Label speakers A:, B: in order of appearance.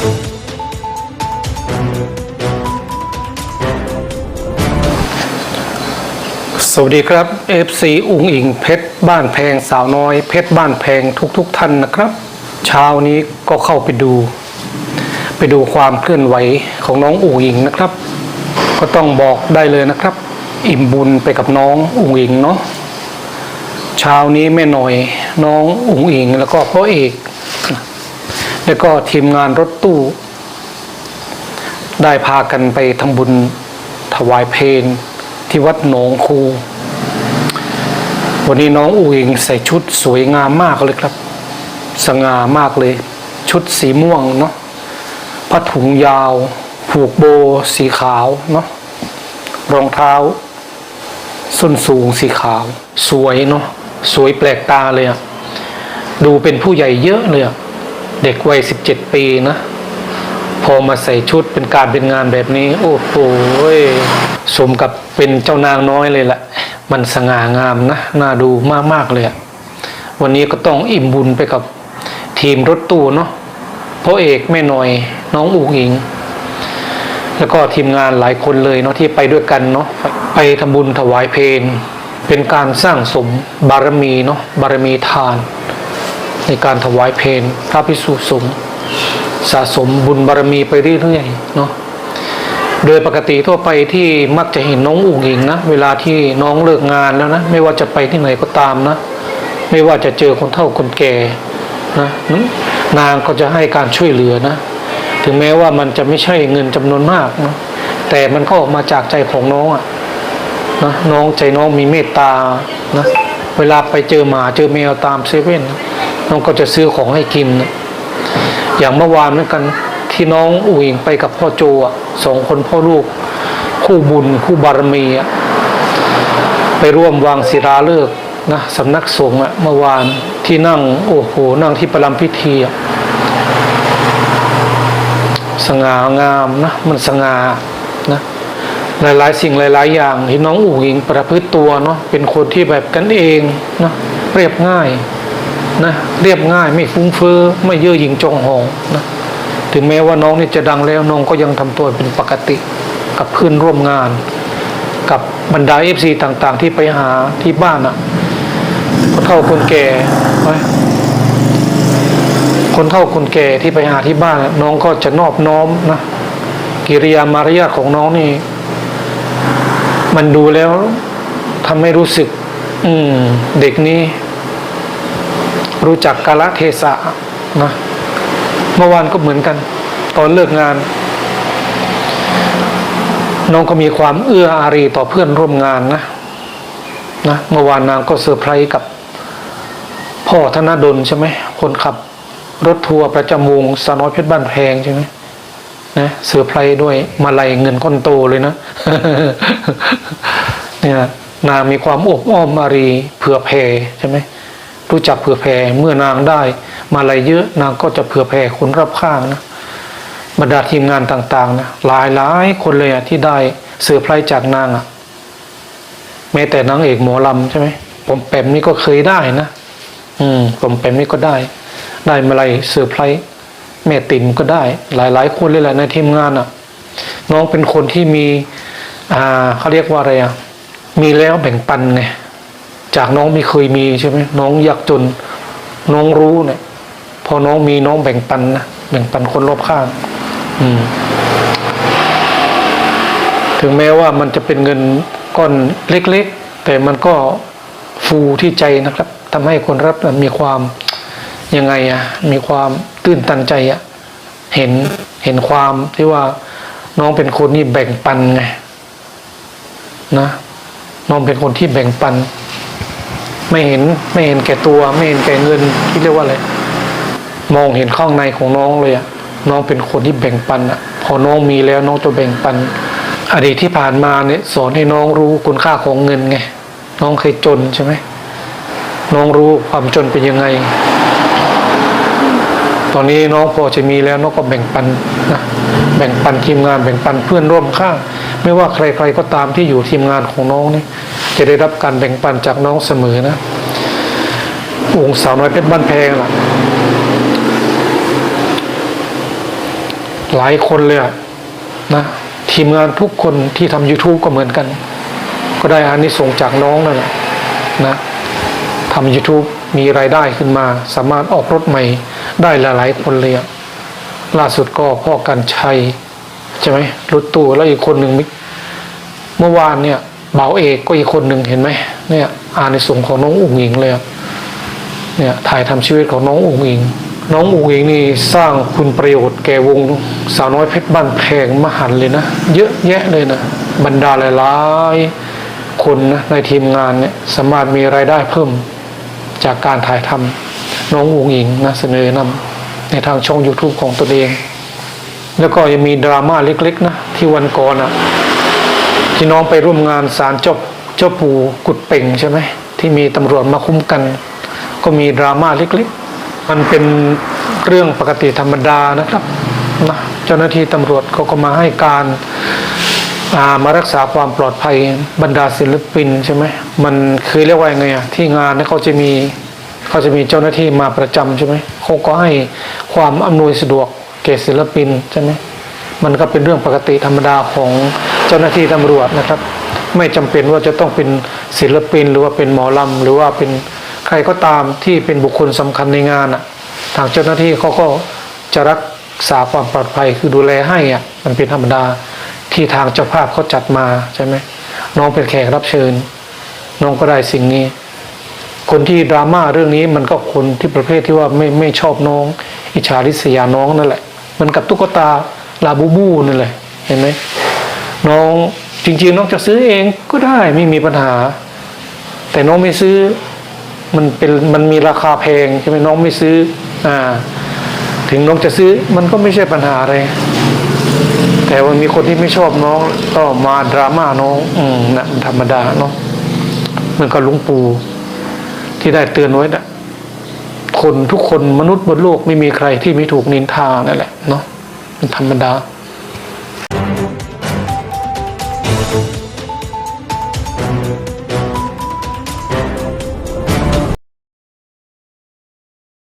A: สวัสดีครับ FC อุงอิงเพชรบ้านแพงสาวน้อย เพชรบ้านแพงทุกๆทท่านนะครับ เช้านี้ก็เข้าไปดู ไปดูความเคลื่อนไหวของน้องอุงอิงนะครับ ก็ต้องบอกได้เลยนะครับ อิ่มบุญไปกับน้องอุงอิงเนาะเช้านี้แม่หน่อยน้องอุงอิงแล้วก็พ่อเอก แล้วก็ทีมงานรถตู้ ได้พากันไปทำบุญถวายเพลงที่วัดหนองคู วันนี้น้องอูเองใส่ชุดสวยงามมากเลยครับ สง่ามากเลย ชุดสีม่วงเนาะผ้าถุงยาวผูกโบสีขาวเนาะรองเท้า ส้นสูงสีขาว สวยเนาะสวยแปลกตาเลยอะดูเป็นผู้ใหญ่เยอะเลยอะ เด็กวัยสิบเจ็ดปีนะ พอมาใส่ชุดเป็นการเป็นงานแบบนี้ โอ้โหสมกับเป็นเจ้านางน้อยเลยแหละมันสง่างามนะน่าดูมากๆเลยวันนี้ก็ต้องอิ่มบุญไปกับทีมรถตู้เนาะพ่อเอกแม่หน่อยน้องอูงอิง แล้วก็ทีมงานหลายคนเลยเนาะที่ไปด้วยกันเนาะไปทำบุญถวายเพลเป็นการสร้างสมบารมีเนาะบารมีทาน ในการถวายเพลพระพิสุสงฆ์สะสมบุญบารมีไปเรื่อยๆเนาะโดยปกติทั่วไปที่มักจะเห็นน้องอุ๋งอิงนะเวลาที่น้องเลิกงานแล้วนะไม่ว่าจะไปที่ไหนก็ตามนะ ไม่ว่าจะเจอคนเฒ่าคนแก่นะนางก็จะให้การช่วยเหลือนะ ถึงแม้ว่ามันจะไม่ใช่เงินจำนวนมากนะแต่มันก็ออกมาจากใจของน้องอะนะน้องใจน้องมีเมตตานะเวลาไปเจอหมาเจอแมวตามเซเว่น น้องก็จะซื้อของให้กิน อย่างเมื่อวานเหมือนกันที่น้องอุ๋งไปกับพ่อโจสองคนพ่อลูก คู่บุญคู่บารมีไปร่วมวางศิลาฤกษ์นะสำนักสงฆ์เมื่อวานที่นั่งโอ้โหนั่งที่ประลัมพิธีสง่างามนะมันสง่านะหลายๆ สิ่งหลาย ๆ อย่างที่น้องอู๋อิงประพฤติตัวเนาะเป็นคนที่แบบกันเองนะเรียบง่าย นะเรียบง่ายไม่ฟุ้งเฟ้อไม่เย่อหยิ่งจองหองนะถึงแม้ว่าน้องนี่จะดังแล้วน้องก็ยังทำตัวเป็นปกติกับเพื่อนร่วมงาน กับบรรดาเอฟซีต่างๆ ที่ไปหาที่บ้านอะ่ะคนเฒ่าคนแก่คนเฒ่าคนแก่ที่ไปหาที่บ้าน น้องก็จะนอบน้อมนะกิริยามารยาทของน้องนี่ มันดูแล้วทำให้รู้สึก อืม เด็กนี้ รู้จักกาลเทศะนะเมื่อวานก็เหมือนกัน ตอนเลิกงาน น้องก็มีความเอื้ออารีต่อเพื่อนร่วมงานนะนะเมื่อวานนางก็เซอร์ไพรส์กับ พ่อธนดลใช่ไหมคนขับ รถทัวร์ประจำวงสน้อยเพชรบ้านแพงใช่ไหมนะเซอร์ไพรส์ด้วยมาลัยเงินก้อนโตเลยนะเนี่ยนางมีความอบอ้อมอารีเผื่อแผ่ใช่ไหม รู้จักเผื่อแผ่เมื่อนางได้ มาอะไรเยอะนางก็จะเผื่อแผ่คนรอบข้างนะบรรดาทีมงานต่างๆนะหลายหลายคนเลยอะที่ได้เซอไพรจากนางอะแม้แต่นางเอกหมอลำใช่ไหมผมแปมนี่ก็เคยได้นะอืมผมแปมนี่ก็ได้ ได้มาอะไรเซอไพรแม่ติ๋มก็ได้ หลายหลายคนเลยแหละในทีมงานอะน้องเป็นคนที่มี อ่าเขาเรียกว่าอะไรอะมีแล้วแบ่งปันไง จากน้องไม่เคยมีใช่ไหมน้องอยากจนน้องรู้เนี่ยพอน้องมีน้องแบ่งปันนะแบ่งปันคนรอบข้าง อืม ถึงแม้ว่ามันจะเป็นเงินก้อนเล็ก ๆ แต่มันก็ฟูที่ใจนะครับทำให้คนรับมีความยังไงอะมีความตื้นตันใจอะเห็นเห็นความที่ว่าน้องเป็นคนที่แบ่งปันไงนะน้องเป็นคนที่แบ่งปัน ไม่เห็นไม่เห็นแก่ตัว ไม่เห็นแก่เงินที่เรียกว่าอะไรมองเห็นข้างในของน้องเลยอะน้องเป็นคนที่แบ่งปันอะพอน้องมีแล้วน้องจะแบ่งปัน อดีตที่ผ่านมาเนี่ยสอนให้น้องรู้คุณค่าของเงินไงน้องเคยจนใช่ไหมน้องรู้ความจนเป็นยังไง ตอนนี้น้องพอจะมีแล้วน้องก็แบ่งปันนะแบ่งปันทีมงานแบ่งปันเพื่อนร่วมข้าง ไม่ว่าใครๆก็ตามที่อยู่ทีมงานของน้องนี่ จะได้รับการแบ่งปันจากน้องเสมอนะวงสาวน้อยเพชรบ้านแพงล่ะ หลายคนเลยอะนะทีมงานทุกคนที่ทำ YouTube ก็เหมือนกัน ก็ได้อานิสงส์จากน้องนั่นแหละนะทำ YouTube มีรายได้ขึ้นมา สามารถออกรถใหม่ได้หลายๆคนเลยอะล่าสุดก็พ่อกันชัย ใช่ไหมรถตู้แล้วอีกคนหนึ่งเมื่อวานเนี่ย บ่าเอกก็อีกคนหนึ่งเห็นไหมเนี่ยอานิสงส์ของน้องอุ๋งอิงเลยเนี่ยถ่ายทำชีวิตของน้องอุ๋งอิง น้องอุ๋งอิงนี่สร้างคุณประโยชน์แก่วงสาวน้อยเพชรบ้านแพงมหันต์เลยนะเยอะแยะเลยนะบรรดาหลายๆคนนะในทีมงานเนี่ยสามารถมีรายได้เพิ่มจากการถ่ายทำน้องอุ๋งอิงนะเสนอนำในทางช่อง YouTube ของตนเอง แล้วก็ยังมีดราม่าเล็กๆนะที่วันก่อนอะ ที่น้องไปร่วมงานศาลเจ้าเจ้าปู่กุดเป่งใช่ไหมที่มีตำรวจมาคุ้มกัน ก็มีดราม่าเล็กๆ มันเป็นเรื่องปกติธรรมดานะครับนะเจ้าหน้าที่ตำรวจเขาก็มาให้การามารักษาความปลอดภัยบรรดาศิลปินใช่ไหมมันคือเรียกว่ายังไงอะที่งานเนี่ยเขาจะมีเขาจะมีเจ้าหน้าที่มาประจำใช่ไหมเขาก็ให้ความอำนวยสะดวกแก่ศิลปินใช่ไหม มันก็เป็นเรื่องปกติธรรมดาของเจ้าหน้าที่ตำรวจนะครับ ไม่จำเป็นว่าจะต้องเป็นศิลปิน หรือว่าเป็นหมอลำหรือว่าเป็นใครก็ตามที่เป็นบุคคลสำคัญในงานอะทางเจ้าหน้าที่เขาก็จะรักษาความปลอดภัยคือดูแลให้อะมันเป็นธรรมดาที่ทางเจ้าภาพเขาจัดมาใช่ไหมน้องเป็นแขกรับเชิญ น้องก็ได้สิ่งนี้ คนที่ดราม่าเรื่องนี้มันก็คนที่ประเภทที่ว่าไม่ไม่ชอบน้อง อิจฉาริษยาน้องนั่นแหละมันกับตุ๊กตา ลาบูบูนั่นแหละเห็นไหมน้องจริงๆน้องจะซื้อเองก็ได้ไม่มีปัญหา แต่น้องไม่ซื้อมันเป็นมันมีราคาแพงใช่ไหมน้องไม่ซื้ออ่าถึงน้องจะซื้อมันก็ไม่ใช่ปัญหาอะไร แต่ว่ามีคนที่ไม่ชอบน้องก็มาดราม่าน้องอืมนะมันธรรมดาเนาะมันก็หลุงปู่ที่ได้เตือนไว้นะคนทุกคนมนุษย์บนโลกไม่มีใครที่ไม่ถูกนินทานั่นแหละเนาะ มันธรรมดา